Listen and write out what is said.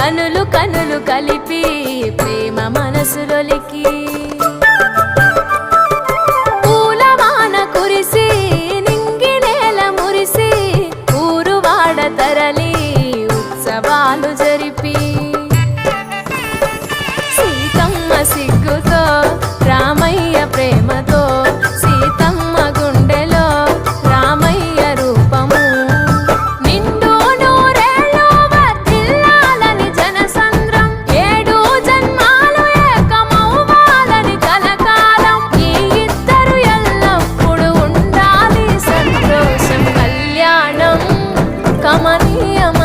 కనులు కనులు కలిపి ప్రేమ మనసులొలికి money, I'm